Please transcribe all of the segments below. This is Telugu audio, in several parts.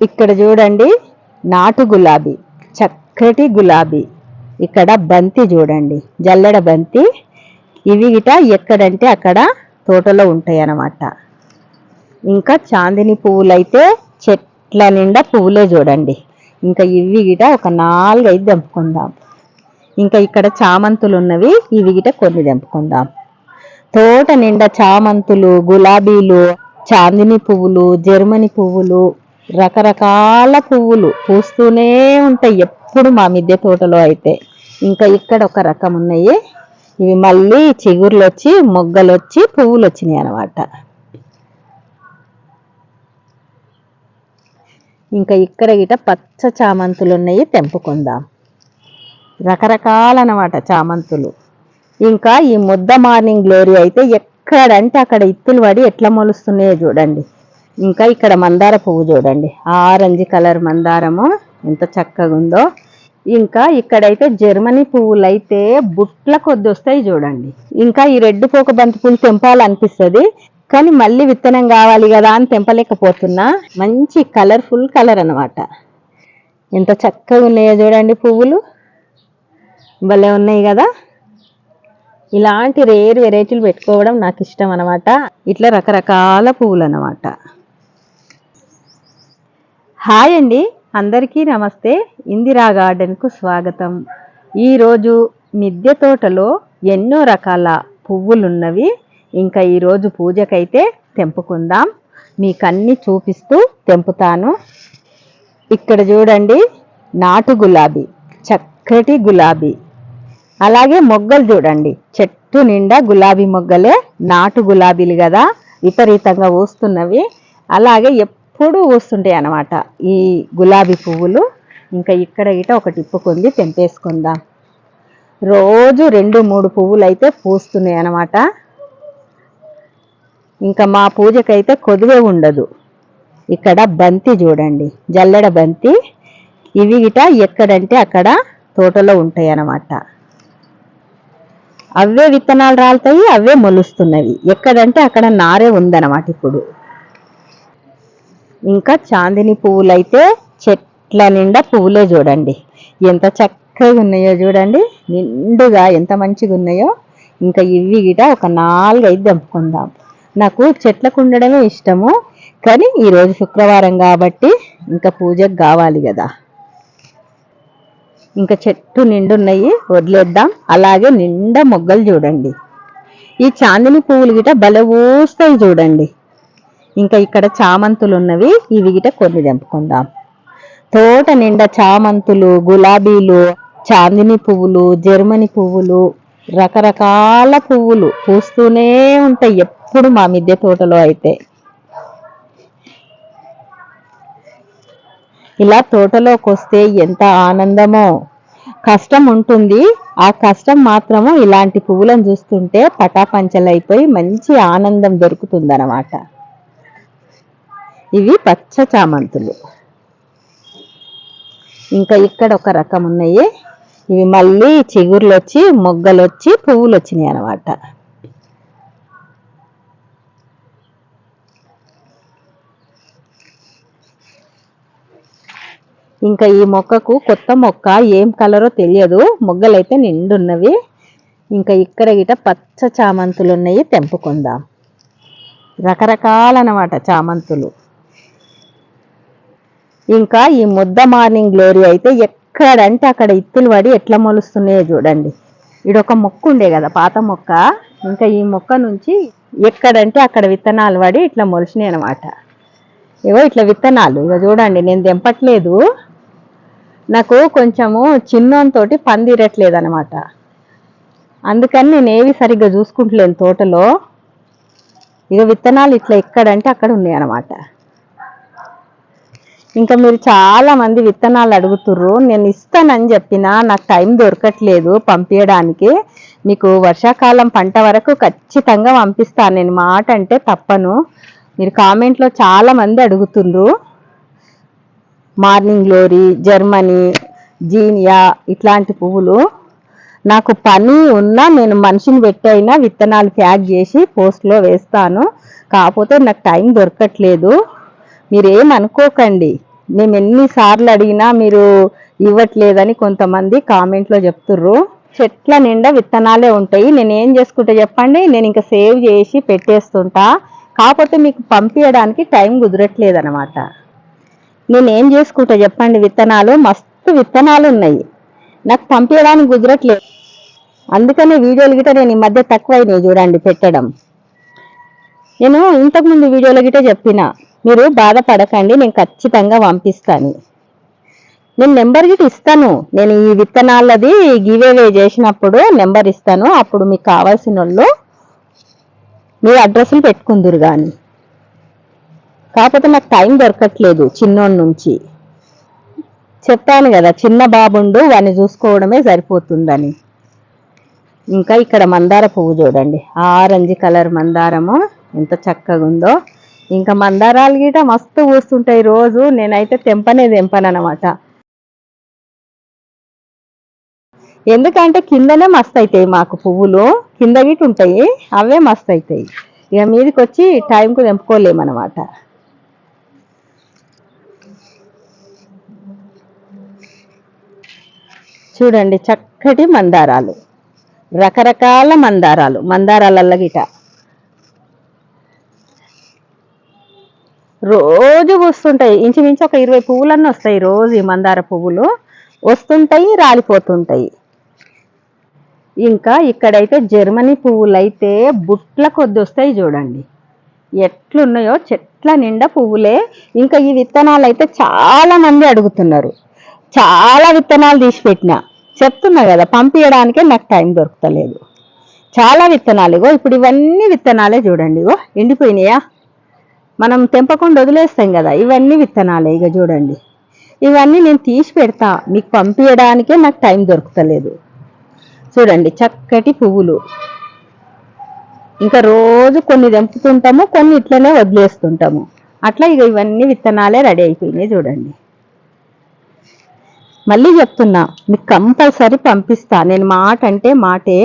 ఇక్కడ చూడండి నాటు గులాబీ చక్కటి గులాబీ. ఇక్కడ బంతి చూడండి జల్లెడ బంతి. ఇవి గిట ఎక్కడంటే అక్కడ తోటలో ఉంటాయి అన్నమాట ఇంకా చాందిని పువ్వులు అయితే చెట్ల నిండా పువ్వులే చూడండి. ఇంకా ఇవి గిట ఒక నాలుగైదు తెంపుకుందాం. ఇంకా ఇక్కడ చామంతులు ఉన్నవి ఇవి గిట కొన్ని తెంపుకుందాం. తోట నిండా చామంతులు గులాబీలు చాందిని పువ్వులు జర్మనీ పువ్వులు రకరకాల పువ్వులు పూస్తూనే ఉంటాయి. ఎప్పుడు మా మిద్దె తోటలో అయితే. ఇంకా ఇక్కడ ఒక రకం ఉన్నాయి. ఇవి మళ్ళీ చిగుర్లు వచ్చి మొగ్గలు వచ్చి పువ్వులు వచ్చినాయి అన్నమాట. ఇంకా ఇక్కడ గిట పచ్చ చామంతులు ఉన్నాయి తెంపుకుందాం. రకరకాలన్నమాట చామంతులు. ఇంకా ఈ ముద్ద మార్నింగ్ గ్లోరీ అయితే ఎక్కడంటే అక్కడ ఇత్తులు పడి ఎట్లా మొలుస్తున్నాయో చూడండి. ఇంకా ఇక్కడ మందార పువ్వు చూడండి. ఆరెంజ్ కలర్ మందారము ఎంత చక్కగా ఉందో ఇంకా ఇక్కడైతే జర్మనీ పువ్వులు అయితే బుట్ల కొద్ది వస్తాయి చూడండి. ఇంకా ఈ రెడ్ పోక బంతి పూలు తెంపాలనిపిస్తుంది. కానీ మళ్ళీ విత్తనం కావాలి కదా అని తెంపలేకపోతున్నా. మంచి కలర్ఫుల్ కలర్ అనమాట ఎంత చక్కగా ఉన్నాయో చూడండి పువ్వులు. భలే ఉన్నాయి కదా. ఇలాంటి రేర్ వెరైటీలు పెట్టుకోవడం నాకు ఇష్టం అనమాట ఇట్లా రకరకాల పువ్వులు అన్నమాట. హాయ్ అండి. అందరికీ నమస్తే. ఇందిరా గార్డెన్కు స్వాగతం. ఈరోజు మిద్దె తోటలో ఎన్నో రకాల పువ్వులున్నవి. ఇంకా ఈరోజు పూజకైతే తెంపుకుందాం. మీకన్నీ చూపిస్తూ తెంపుతాను. ఇక్కడ చూడండి నాటు గులాబీ చక్కటి గులాబీ. అలాగే మొగ్గలు చూడండి చెట్టు నిండా గులాబీ మొగ్గలే నాటు గులాబీలు కదా విపరీతంగా పూస్తున్నవి అలాగే ఎప్పుడూ పూస్తుంటాయి అన్నమాట. ఈ గులాబీ పువ్వులు. ఇంకా ఇక్కడ గిట ఒకటి ఇప్పుకుంది తెంపేసుకుందాం. రోజు రెండు మూడు పువ్వులు అయితే పూస్తున్నాయి అన్నమాట. ఇంకా మా పూజకైతే కొదువే ఉండదు. ఇక్కడ బంతి చూడండి. జల్లెడ బంతి. ఇవి గిట ఎక్కడంటే అక్కడ తోటలో ఉంటాయి అన్నమాట. అవే విత్తనాలు రాలుతాయి అవే మొలుస్తున్నవి. ఎక్కడంటే అక్కడ నారే ఉందన్నమాట ఇప్పుడు. ఇంకా చాందిని పువ్వులు అయితే చెట్ల నిండా పువ్వులే చూడండి. ఎంత చక్కగా ఉన్నాయో చూడండి. నిండుగా ఎంత మంచిగా ఉన్నాయో. ఇంకా ఇవి గిట ఒక నాలుగైదు దంపుకుందాం నాకు చెట్లకు ఉండడమే ఇష్టము. కానీ ఈరోజు శుక్రవారం కాబట్టి ఇంకా పూజకు కావాలి కదా. ఇంకా చెట్టు నిండున్నాయి వదిలేద్దాం. అలాగే నిండా మొగ్గలు చూడండి. ఈ చాందిని పువ్వులు గిట భలే ఊస్తాయి చూడండి. ఇంకా ఇక్కడ చామంతులు ఉన్నవి ఇవి గిట కొన్ని తెంపుకుందాం. తోట నిండా చామంతులు గులాబీలు చాందిని పువ్వులు జర్మనీ పువ్వులు రకరకాల పువ్వులు పూస్తూనే ఉంటాయి ఎప్పుడు మా మిద్దె తోటలో అయితే. ఇలా తోటలోకి వస్తే ఎంత ఆనందమో. కష్టం ఉంటుంది ఆ కష్టం మాత్రము ఇలాంటి పువ్వులను చూస్తుంటే పటాపంచలైపోయి మంచి ఆనందం దొరుకుతుందన్నమాట. ఇవి పచ్చ చామంతులు ఇంకా ఇక్కడ ఒక రకం ఉన్నాయి. ఇవి మళ్ళీ చిగుర్లు వచ్చి మొగ్గలు వచ్చి పువ్వులు వచ్చినాయి అన్నమాట. ఇంకా ఈ మొక్కకు కొత్త మొక్క ఏం కలరో తెలియదు. మొగ్గలైతే నిండున్నవి. ఇంకా ఇక్కడ గిట పచ్చ చామంతులు ఉన్నాయి తెంపుకుందాం. రకరకాలన్నమాట చామంతులు. ఇంకా ఈ ముద్ద మార్నింగ్ గ్లోరీ అయితే ఎక్కడంటే అక్కడ ఇత్తులు పడి ఎట్లా మొలుస్తున్నాయో చూడండి. ఇడొక మొక్క ఉండే కదా పాత మొక్క. ఇంకా ఈ మొక్క నుంచి ఎక్కడంటే అక్కడ విత్తనాలు పడి ఇట్లా మొలిచినాయి అనమాట ఇగో ఇట్లా విత్తనాలు. ఇక చూడండి నేను తెంపట్లేదు. నాకు కొంచెము చిన్నంతోటి పందిరట్లేదు అనమాట అందుకని నేను ఏవి సరిగ్గా చూసుకుంటలేను తోటలో. ఇక విత్తనాలు ఇట్లా ఎక్కడంటే అక్కడ ఉన్నాయి అనమాట ఇంకా మీరు చాలా మంది విత్తనాలు అడుగుతుర్రు. నేను ఇస్తానని చెప్పినా నాకు టైం దొరకట్లేదు పంపించడానికి మీకు వర్షాకాలం పంట వరకు ఖచ్చితంగా పంపిస్తాను. నేను మాట అంటే తప్పను. మీరు కామెంట్లో చాలా మంది అడుగుతుండ్రు మార్నింగ్ గ్లోరీ జర్మనీ జీనియా ఇట్లాంటి పువ్వులు. నాకు పని ఉన్నా నేను మనిషిని పెట్టైనా విత్తనాలు ప్యాక్ చేసి పోస్ట్లో వేస్తాను. కాకపోతే నాకు టైం దొరకట్లేదు. మీరేం అనుకోకండి మేము ఎన్నిసార్లు అడిగినా మీరు ఇవ్వట్లేదని కొంతమంది కామెంట్లో చెప్తుర్రు. చెట్ల నిండా విత్తనాలే ఉంటాయి. నేను ఏం చేసుకుంటా చెప్పండి? నేను ఇంకా సేవ్ చేసి పెట్టేస్తుంటా. కాకపోతే మీకు పంపించడానికి టైం కుదరట్లేదు అనమాట నేను ఏం చేసుకుంటా చెప్పండి? విత్తనాలు మస్తు విత్తనాలు ఉన్నాయి నాకు పంపించడానికి కుదరట్లేదు. అందుకనే వీడియోలు గిట్ట నేను ఈ మధ్య తక్కువైనాయి చూడండి పెట్టడం. నేను ఇంతకుముందు వీడియోలో గిట చెప్పిన. మీరు బాధపడకండి నేను ఖచ్చితంగా పంపిస్తాను. నేను నెంబర్ గిట్ ఇస్తాను. నేను ఈ విత్తనాలది గివేవే చేసినప్పుడు నెంబర్ ఇస్తాను. అప్పుడు మీకు కావాల్సిన వాళ్ళు మీ అడ్రస్లు పెట్టుకుందరు కానీ కాకపోతే నాకు టైం దొరకట్లేదు చిన్నోడి నుంచి. చెప్పాను కదా చిన్న బాబుండు వాడిని చూసుకోవడమే సరిపోతుందని. ఇంకా ఇక్కడ మందార పువ్వు చూడండి. ఆరెంజ్ కలర్ మందారము. ఎంత చక్కగా ఉందో ఇంకా మందారాలు గిట మస్తు పూస్తుంటాయి రోజు. నేనైతే తెంపనే తెంపనమాట ఎందుకంటే కిందనే మస్తు అవుతాయి మాకు పువ్వులు. కింద గిట్ ఉంటాయి. అవే మస్తు అవుతాయి ఇక మీదకి వచ్చి టైంకు తెంపుకోలేమన్నమాట. చూడండి చక్కటి మందారాలు. రకరకాల మందారాలు. మందారాలల్ల గిట. రోజు వస్తుంటాయి. ఇంచుమించు ఒక ఇరవై పువ్వులన్నీ వస్తాయి రోజు ఈ మందార పువ్వులు. వస్తుంటాయి రాలిపోతుంటాయి. ఇంకా ఇక్కడైతే జర్మనీ పువ్వులు అయితే బుట్ల కొద్ది వస్తాయి చూడండి. ఎట్లున్నాయో చెట్ల నిండా పువ్వులే. ఇంకా ఈ విత్తనాలు అయితే చాలా మంది అడుగుతున్నారు. చాలా విత్తనాలు తీసి పెట్టిన. చెప్తున్నా కదా పంపించడానికే నాకు టైం దొరకలేదు చాలా విత్తనాలు ఇగో ఇప్పుడు ఇవన్నీ విత్తనాలే చూడండి ఇగో. ఎండిపోయినాయా? మనం తెంపకుండా వదిలేస్తాం కదా ఇవన్నీ విత్తనాలే. ఇక చూడండి. ఇవన్నీ నేను తీసి పెడతా. మీకు పంపించడానికే నాకు టైం దొరకలేదు చూడండి చక్కటి పువ్వులు. ఇంకా రోజు కొన్ని తెంపుతుంటాము కొన్ని ఇట్లనే వదిలేస్తుంటాము. అట్లా ఇక ఇవన్నీ విత్తనాలే రెడీ అయిపోయినాయి చూడండి. మళ్ళీ చెప్తున్నా మీకు కంపల్సరీ పంపిస్తా. నేను మాట అంటే మాటే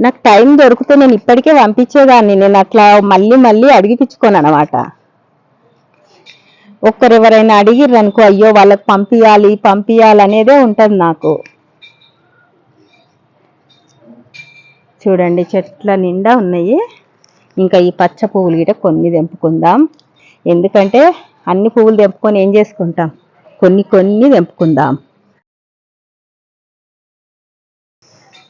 నాకు టైం దొరికితే నేను ఇప్పటికే పంపించేదాన్ని. నేను అట్లా మళ్ళీ మళ్ళీ అడిగిపించుకోను అనమాట ఒక్కరెవరైనా అడిగిర్రు అనుకో అయ్యో వాళ్ళకి పంపించాలి పంపించాలి అనేదే ఉంటుంది నాకు. చూడండి చెట్ల నిండా ఉన్నాయి. ఇంకా ఈ పచ్చ పువ్వులు గిట కొన్ని తెంపుకుందాం. ఎందుకంటే అన్ని పువ్వులు తెంపుకొని ఏం చేసుకుంటాం? కొన్ని కొన్ని తెంపుకుందాం.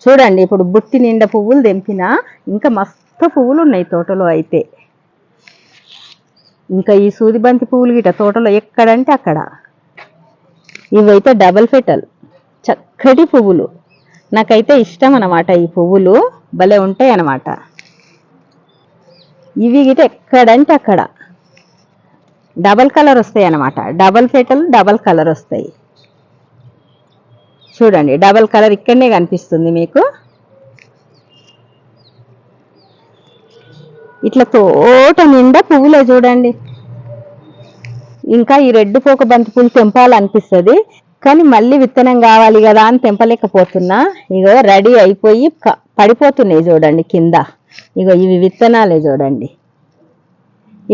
చూడండి ఇప్పుడు బుట్టి నిండా పువ్వులు తెంపినా ఇంకా మస్తు పువ్వులు ఉన్నాయి తోటలో అయితే. ఇంకా ఈ సూదిబంతి పువ్వులు గిట తోటలో ఎక్కడంటే అక్కడ. ఇవైతే డబల్ ఫెటల్ చక్కటి పువ్వులు. నాకైతే ఇష్టం అనమాట ఈ పువ్వులు భలే ఉంటాయి అన్నమాట. ఇవి గిట ఎక్కడంటే అక్కడ. డబల్ కలర్ వస్తాయి అనమాట డబల్ ఫెటల్ డబల్ కలర్ వస్తాయి. చూడండి డబల్ కలర్ ఇక్కడనే కనిపిస్తుంది మీకు. ఇట్లా తోట నిండా పువ్వులే చూడండి. ఇంకా ఈ రెడ్ పోక బంతి పూలు తెంపాలనిపిస్తుంది కానీ మళ్ళీ విత్తనం కావాలి కదా అని తెంపలేకపోతున్నా. ఇగో రెడీ అయిపోయి పడిపోతున్నాయి చూడండి కింద. ఇగో ఇవి విత్తనాలే చూడండి.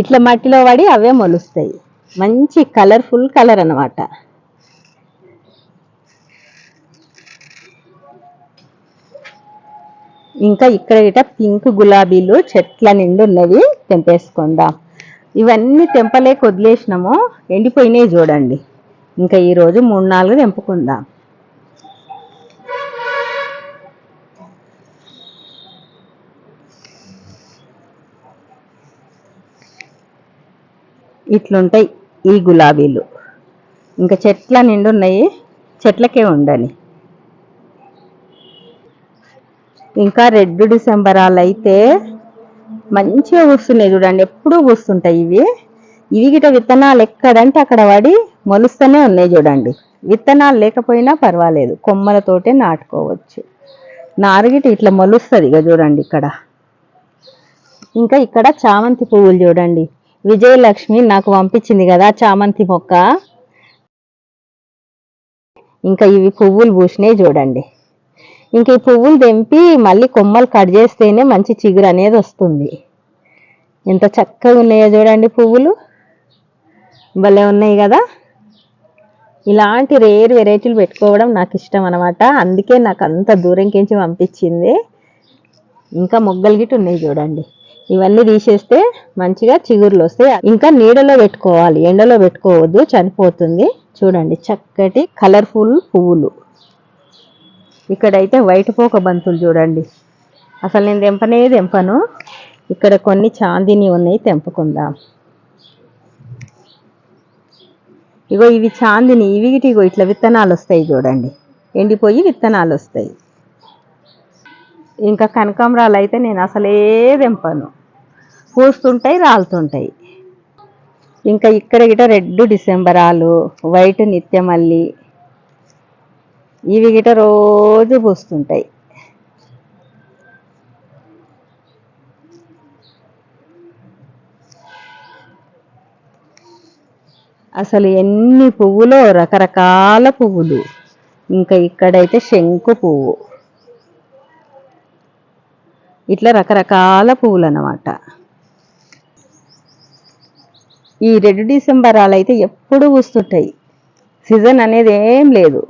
ఇట్లా మట్టిలో పడి అవే మొలుస్తాయి. మంచి కలర్ఫుల్ కలర్ అనమాట ఇంకా ఇక్కడ ఇట పింక్ గులాబీలు చెట్ల నిండు ఉన్నవి తెంపేసుకుందాం. ఇవన్నీ తెంపలేక వదిలేసినాము ఎండిపోయినాయి చూడండి. ఇంకా ఈరోజు మూడు నాలుగు తెంపుకుందాం. ఇట్లుంటాయి ఈ గులాబీలు. ఇంకా చెట్ల నిండున్నాయి చెట్లకే ఉండని. ఇంకా రెడ్ డిసెంబరాలు అయితే మంచిగా పూస్తున్నాయి చూడండి ఎప్పుడూ పూస్తుంటాయి ఇవి. ఇవి గిట విత్తనాలు ఎక్కడంటే అక్కడ పడి మొలుస్తూనే ఉన్నాయి చూడండి. విత్తనాలు లేకపోయినా పర్వాలేదు కొమ్మలతోటే నాటుకోవచ్చు. నారుగిట ఇట్లా మొలుస్తుంది ఇక చూడండి ఇక్కడ. ఇంకా ఇక్కడ చామంతి పువ్వులు చూడండి. విజయలక్ష్మి నాకు పంపించింది కదా చామంతి మొక్క. ఇంకా ఇవి పువ్వులు పూసినాయి చూడండి. ఇంక ఈ పువ్వులు తెంపి మళ్ళీ కొమ్మలు కట్ చేస్తేనే మంచి చిగురు అనేది వస్తుంది. ఎంత చక్కగా ఉన్నాయో చూడండి పువ్వులు. భలే ఉన్నాయి కదా. ఇలాంటి రేర్ వెరైటీలు పెట్టుకోవడం నాకు ఇష్టం అనమాట అందుకే నాకు అంత దూరంకించి పంపించింది. ఇంకా మొగ్గలు గిట్ట ఉన్నాయి చూడండి. ఇవన్నీ తీసేస్తే మంచిగా చిగుర్లు వస్తాయి. ఇంకా నీడలో పెట్టుకోవాలి. ఎండలో పెట్టుకోవద్దు. చనిపోతుంది. చూడండి చక్కటి కలర్ఫుల్ పువ్వులు. ఇక్కడైతే వైట్ పోక బంతులు చూడండి. అసలు నేను తెంపనే తెంపను. ఇక్కడ కొన్ని చాందిని ఉన్నాయి తెంపుకుందాం. ఇగో ఇవి చాందిని ఇవి ఇగో ఇట్లా విత్తనాలు వస్తాయి చూడండి. ఎండిపోయి విత్తనాలు వస్తాయి. ఇంకా కనకాంబరాలు అయితే నేను అసలే తెంపను. పూస్తుంటాయి రాలుతుంటాయి. ఇంకా ఇక్కడ గిట రెడ్ డిసెంబరాలు వైట్ నిత్యమల్లి ఇవి గిట రోజు పూస్తుంటాయి. అసలు ఎన్ని పువ్వులో రకరకాల పువ్వులు. ఇంకా ఇక్కడైతే శంకు పువ్వు. ఇట్లా రకరకాల పువ్వులు అన్నమాట ఈ రెడ్ డిసెంబరాలు అయితే ఎప్పుడు పూస్తుంటాయి. సీజన్ అనేది ఏం లేదు.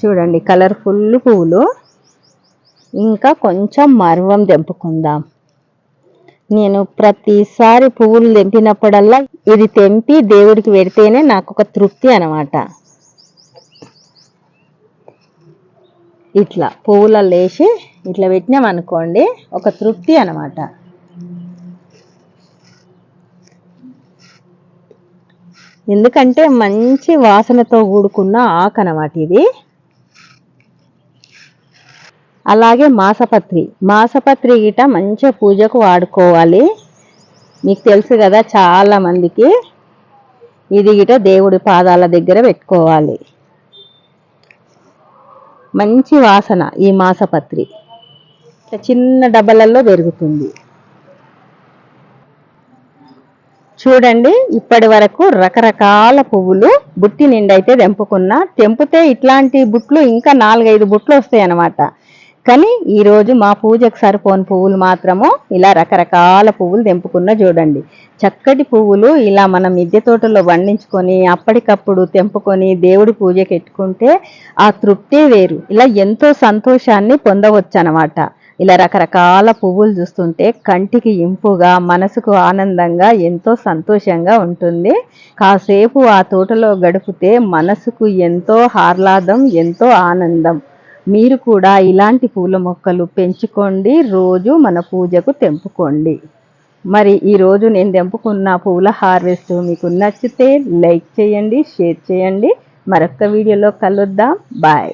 చూడండి కలర్ఫుల్ పువ్వులు. ఇంకా కొంచెం మర్వం తెంపుకుందాం. నేను ప్రతిసారి పువ్వులు తెంపినప్పుడల్లా ఇది తెంపి దేవుడికి పెడితేనే నాకు ఒక తృప్తి అనమాట ఇట్లా పువ్వులలో వేసి ఇట్లా పెట్టినాం అనుకోండి ఒక తృప్తి అనమాట ఎందుకంటే మంచి వాసనతో కూడుకున్న ఆకు అనమాట ఇది. అలాగే మాసపత్రి. మాసపత్రి గిట మంచిగా పూజకు వాడుకోవాలి. మీకు తెలుసు కదా చాలామందికి ఇది గిట దేవుడి పాదాల దగ్గర పెట్టుకోవాలి. మంచి వాసన ఈ మాసపత్రి. చిన్న డబ్బలలో పెరుగుతుంది. చూడండి ఇప్పటి వరకు రకరకాల పువ్వులు బుట్టి నిండైతే తెంపుకున్నా. తెంపితే ఇట్లాంటి బుట్లు ఇంకా నాలుగైదు బుట్లు వస్తాయి అన్నమాట కానీ ఈరోజు మా పూజకు సరిపోని పువ్వులు మాత్రము ఇలా రకరకాల పువ్వులు తెంపుకున్న చూడండి. చక్కటి పువ్వులు ఇలా మనం మిద్దె తోటలో వండించుకొని అప్పటికప్పుడు తెంపుకొని దేవుడి పూజకి ఎట్టుకుంటే ఆ తృప్తే వేరు. ఇలా ఎంతో సంతోషాన్ని పొందవచ్చు అనమాట ఇలా రకరకాల పువ్వులు చూస్తుంటే కంటికి ఇంపుగా మనసుకు ఆనందంగా ఎంతో సంతోషంగా ఉంటుంది. కాసేపు ఆ తోటలో గడిపితే మనసుకు ఎంతో ఆహ్లాదం ఎంతో ఆనందం. మీరు కూడా ఇలాంటి పూల మొక్కలు పెంచుకోండి. రోజు మన పూజకు తెంపుకోండి. మరి ఈరోజు నేను తెంపుకున్న పూల హార్వెస్ట్ మీకు నచ్చితే లైక్ చేయండి షేర్ చేయండి. మరొక వీడియోలో కలుద్దాం. బాయ్.